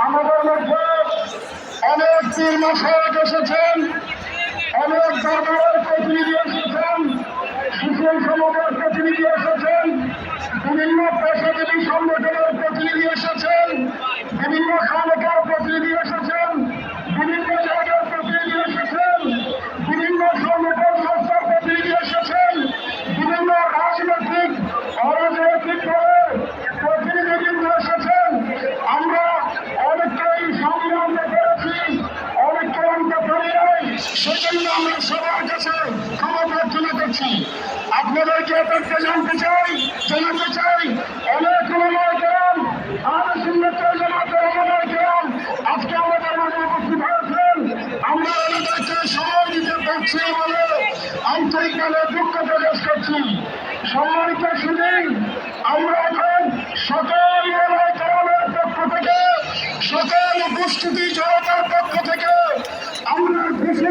আমাদের মধ্যে অনেক পীর মশাক এসেছেন অনেক দরবারের সেজন্য আমরা সবার কাছে ক্ষমা প্রার্থনা করছি। আপনাদেরকে এতটা জানতে চাই, জানাতে চাই, অনেক অনুময় করেন আর সুন্দর জানাতে অনুময় করেন আজকে আমাদের মাঝে উপস্থিত হয়েছেন। আমরা ওনাদেরকে সময় দিতে পারছি বলে আন্তরিকভাবে দুঃখ প্রকাশ করছি। সম্মানিত সুদিন আমরা এখন সকল মনে করণের পক্ষ থেকে সকল উপস্থিতি জনতার পক্ষ